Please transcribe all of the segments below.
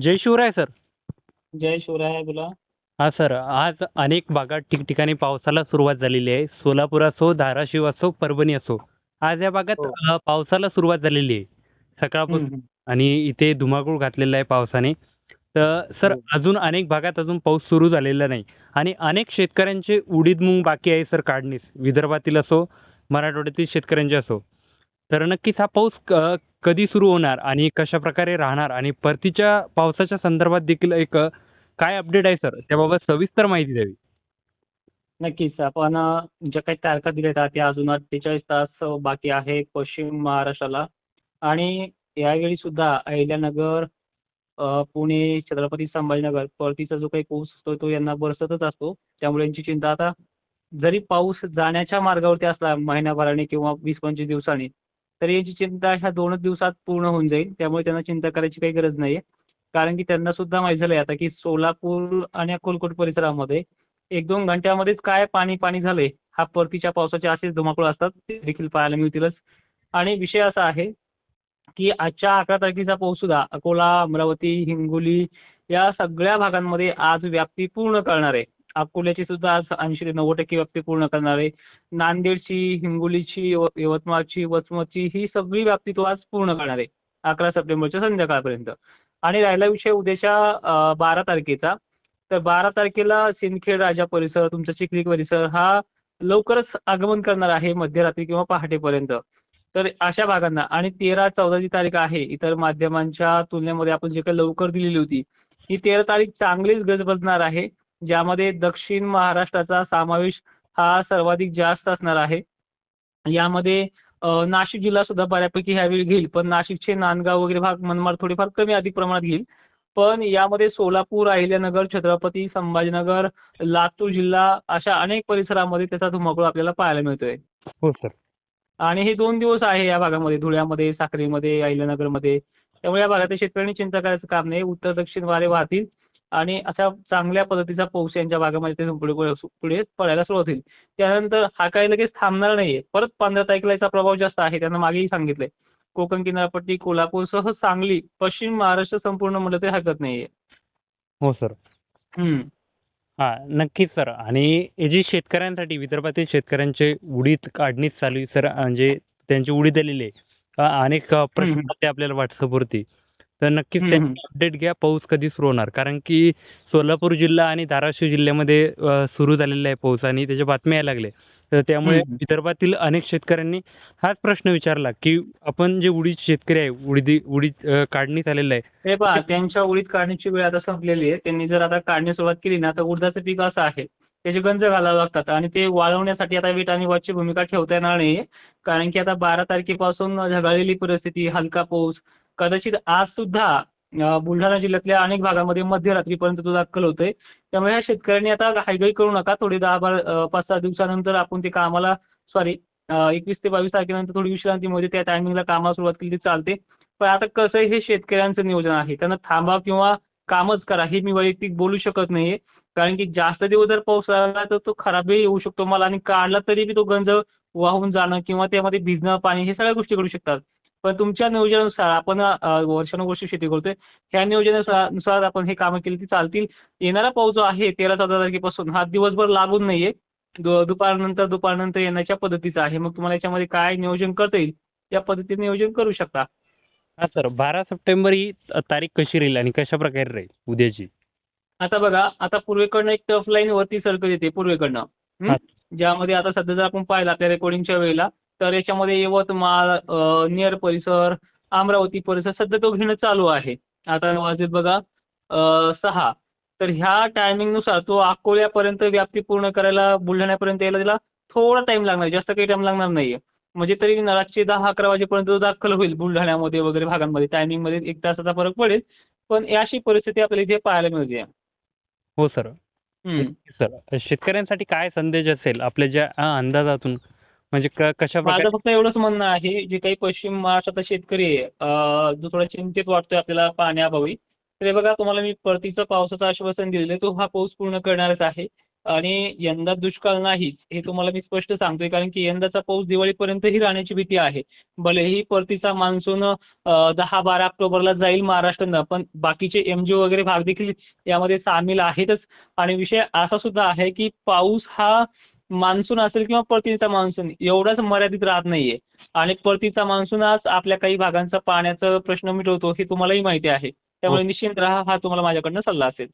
जय Shivrai sir. जय शिवराय बोला. हा सर आज अनेक भागात ठिकठिकाणी पावसाला सुरुवात झालेली आहे. सोलापूर असो धाराशिव असो परभणी असो आज या भागात हो. अ, पावसाला सुरुवात झालेली आहे. सकाळपासून हम्म. आणि इथे धुमाकूळ घातलेला आहे पावसाने. तर सर हो. अजून अनेक भागात अजून पाऊस सुरू झालेला नाही. आणि अनेक शेतकऱ्यांचे उडीद मूग बाकी आहे सर काढणीस. विदर्भातील असो मराठवाड्यातील शेतकऱ्यांचे असो. तर नक्कीच हा पाऊस क- कधी सुरू होणार आणि कशा प्रकारे राहणार आणि परतीच्या पावसाच्या संदर्भात देखील एक काय अपडेट आहे सर त्याबाबत सविस्तर माहिती द्यावी. नक्कीच. आपण ज्या काही तारखा दिल्या आहेत त्या अजून अठ्ठेचाळीस तास बाकी आहे पश्चिम महाराष्ट्राला. आणि यावेळी सुद्धा अहिल्यानगर पुणे छत्रपती संभाजीनगर परतीचा जो काही पाऊस असतो तो यांना बरसतच असतो. त्यामुळे यांची चिंता आता जरी पाऊस जाण्याच्या मार्गावरती असला महिन्याभराने किंवा वीस पंचवीस दिवसांनी तर यांची चिंता ह्या दोनच दिवसात पूर्ण होऊन जाईल त्यामुळे त्यांना चिंता करायची काही गरज नाही कारण की त्यांना सुद्धा माहीत झालंय आता की सोलापूर आणि अक्कलकोट परिसरामध्ये एक दोन घंट्यामध्येच काय पाणी पाणी झालंय हा परतीच्या पावसाचे असेच धुमाकूळ असतात ते देखील पाहायला मिळतीलच. आणि विषय असा आहे की आजच्या अकरा तारखेचा पाऊस सुद्धा अकोला अमरावती हिंगोली या सगळ्या भागांमध्ये आज व्याप्ती पूर्ण करणार आहे. अकोल्याची सुद्धा आज ऐंशी ते नव्वद टक्के व्याप्ती पूर्ण करणार आहे. नांदेडची हिंगोलीची यव- यवतमाळची वसमतची ही सगळी व्याप्ती तो आज पूर्ण करणार आहे. अकरा सप्टेंबरच्या संध्याकाळपर्यंत. आणि राहिला विषय उद्याच्या बारा तारखेचा. तर बारा तारखेला सिंदखेड राजा परिसर तुमचा चिखली परिसर हा लवकरच आगमन करणार आहे मध्यरात्री किंवा पहाटेपर्यंत. तर अशा भागांना. आणि तेरा चौदा जी तारीख आहे इतर माध्यमांच्या तुलनेमध्ये आपण जे काही लवकर दिलेली होती ही तेरा तारीख चांगलीच गजबजणार आहे. ज्यामध्ये दक्षिण महाराष्ट्राचा समावेश हा सर्वाधिक जास्त असणार आहे. यामध्ये नाशिक जिल्हा सुद्धा बऱ्यापैकी ह्यावेळी घेईल पण नाशिकचे नांदगाव वगैरे भाग मनमाड थोडेफार कमी अधिक प्रमाणात घेईल. पण यामध्ये सोलापूर अहिल्यानगर छत्रपती संभाजीनगर लातूर जिल्हा अशा अनेक परिसरामध्ये त्याचा धुमाकूळ आपल्याला पाहायला मिळतोय. हो सर. आणि हे दोन दिवस आहे या भागामध्ये धुळ्यामध्ये साक्रीमध्ये अहिल्यानगरमध्ये. त्यामुळे या भागातील शेतकऱ्यांनी चिंता करायचं काम नाही. उत्तर दक्षिण वारे वाहतील. आणि अशा चांगल्या पद्धतीचा पाऊस यांच्या भागामध्ये ते पुढे पुढे पुढे पडायला सुरुवात होईल. त्यानंतर हा काही लगेच थांबणार नाहीये. परत पंधरा तारखेला याचा प्रभाव जास्त आहे त्यांना मागेही सांगितलंय. कोकण किनारपट्टी कोल्हापूरसह सांगली पश्चिम महाराष्ट्र संपूर्ण म्हटलं तरी हरकत नाहीये. हो सर. हम्म. हा नक्कीच सर. आणि हे जे शेतकऱ्यांसाठी विदर्भातील शेतकऱ्यांचे उडीद काढणीच चालू आहे सर. म्हणजे त्यांची उडीद आलेली आहे. अनेक प्रश्न आपल्याला व्हॉट्सअपवरती तर नक्कीच त्यांची अपडेट घ्या पाऊस कधी सुरू होणार कारण की सोलापूर जिल्हा आणि धाराशिव जिल्ह्यामध्ये सुरू झालेला आहे पाऊस आणि त्याच्या बातम्या यायला लागल्या. तर त्यामुळे. विदर्भातील अनेक शेतकऱ्यांनी हाच प्रश्न विचारला की आपण जे उडीद शेतकरी आहे उडीद उडीद अ, काढणीत आलेलं आहे हे पहा त्यांच्या उडीद काढण्याची वेळ आता संपलेली आहे. त्यांनी जर आता काढणी सुरुवात केली ना तर उडदाचं पीक असं आहे. त्याचे गंज घालावे लागतात आणि ते वाळवण्यासाठी आता वीट आणि वॉचची भूमिका ठेवता येणार नाही. कारण की आता बारा तारखेपासून ढगाळलेली परिस्थिती हलका पाऊस कदाचित आज सुद्धा बुलढाणा जिल्ह्यातल्या अनेक भागामध्ये मध्यरात्रीपर्यंत तो दाखल होतोय. त्यामुळे या शेतकऱ्यांनी आता हायगाई करू नका. थोडी दहा बारा पाच सहा दिवसानंतर आपण ते कामाला सॉरी एकवीस ते बावीस तारखेनंतर थोडी विश्रांतीमध्ये त्या टायमिंगला कामाला सुरुवात केली चालते. पण आता कसं आहे हे शेतकऱ्यांचं नियोजन आहे? त्यांना थांबा किंवा कामच करा हे मी वैयक्तिक बोलू शकत नाहीये. कारण की जास्त दिवस जर पाऊस आला तर तो खराबही येऊ शकतो. मला आणि काढला तरी बी तो गंज वाहून जाणं किंवा त्यामध्ये भिजणं पाणी हे सगळ्या गोष्टी घडू शकतात. पण तुमच्या नियोजनानुसार आपण वर्षानुवर्ष शेती करतोय. ह्या नियोजनानुसार नुसार आपण हे कामं केली ती चालतील. येणारा पाऊस जो आहे तेरा चौदा तारखेपासून हा दिवसभर लागून नाहीये. दु- दुपारनंतर दुपारनंतर येण्याच्या पद्धतीचा आहे. मग तुम्हाला याच्यामध्ये काय नियोजन करता येईल त्या पद्धतीने नियोजन करू शकता. हा सर बारा सप्टेंबर ही तारीख कशी राहील आणि कशा प्रकारे राहील उद्याची? आता बघा आता पूर्वेकडनं एक टफ लाईन वरती सरकत येते पूर्वेकडनं. ज्यामध्ये आता सध्या जर आपण पाहिलं आपल्या रेकॉर्डिंगच्या वेळेला तर याच्यामध्ये यवतमाळ नेर परिसर अमरावती परिसर सध्या तो घेणं चालू आहे. आता वाजत बघा सहा. तर ह्या टायमिंगनुसार तो अकोल्यापर्यंत व्याप्ती पूर्ण करायला बुलढाण्यापर्यंत यायला त्याला थोडा टाइम लागणार जास्त काही टाइम लागणार नाहीये. म्हणजे तरी रातचे दहा अकरा वाजेपर्यंत तो दाखल होईल बुलढाण्यामध्ये वगैरे भागांमध्ये. टायमिंगमध्ये एक तासाचा फरक पडेल. पण अशी परिस्थिती आपल्याला इथे पाहायला मिळते. हो सर. सर शेतकऱ्यांसाठी काय संदेश असेल? आपल्या ज्या अंदाजातून म्हणजे क- कशा माझं फक्त एवढंच म्हणणं आहे जे काही पश्चिम महाराष्ट्रातला शेतकरी आहे जो थोडा चिंतित वाटतोय आपल्याला पाण्याअभावी. तर हे बघा तुम्हाला मी परतीचं पावसाचं आश्वासन दिलेलं आहे तो हा पाऊस पूर्ण करणारच आहे. आणि यंदा दुष्काळ नाहीच हे तुम्हाला मी स्पष्ट सांगतोय कारण की यंदाचा पाऊस दिवाळीपर्यंतही राहण्याची भीती आहे. भलेही परतीचा मान्सून दहा बारा ऑक्टोबरला जाईल महाराष्ट्रानं पण बाकीचे एम जी वगैरे भाग देखील यामध्ये सामील आहेतच. आणि विषय असा सुद्धा आहे की पाऊस हा मान्सून असेल किंवा परतीचा मान्सून एवढाच मर्यादित राहत नाहीये. आणि परतीचा मान्सून आज आपल्या काही भागांचा पाण्याचा प्रश्न मिटवतो हे तुम्हालाही माहिती आहे. त्यामुळे हो. निश्चिंत राहा हा तुम्हाला माझ्याकडनं सल्ला असेल.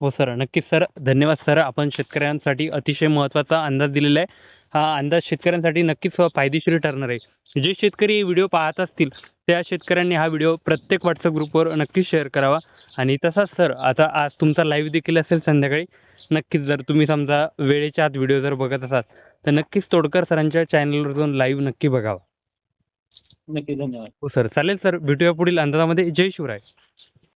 हो सर. नक्कीच सर. धन्यवाद सर. आपण शेतकऱ्यांसाठी अतिशय महत्त्वाचा अंदाज दिलेला आहे. हा अंदाज शेतकऱ्यांसाठी नक्कीच फायदेशीर ठरणार आहे. जे शेतकरी व्हिडिओ पाहत असतील त्या शेतकऱ्यांनी हा व्हिडिओ प्रत्येक व्हॉट्सअप ग्रुपवर नक्कीच शेअर करावा. आणि तसाच सर आता आज तुमचा लाईव्ह देखील असेल संध्याकाळी. नक्कीच जर तुम्ही समजा वेळेच्या आत व्हिडिओ जर बघत असाल तर नक्कीच तोडकर सरांच्या चॅनलवर जाऊन लाईव्ह नक्की बघावा. नक्की धन्यवाद. हो सर. चालेल सर. भेटूया पुढील अंदाजामध्ये. जय शिवराय.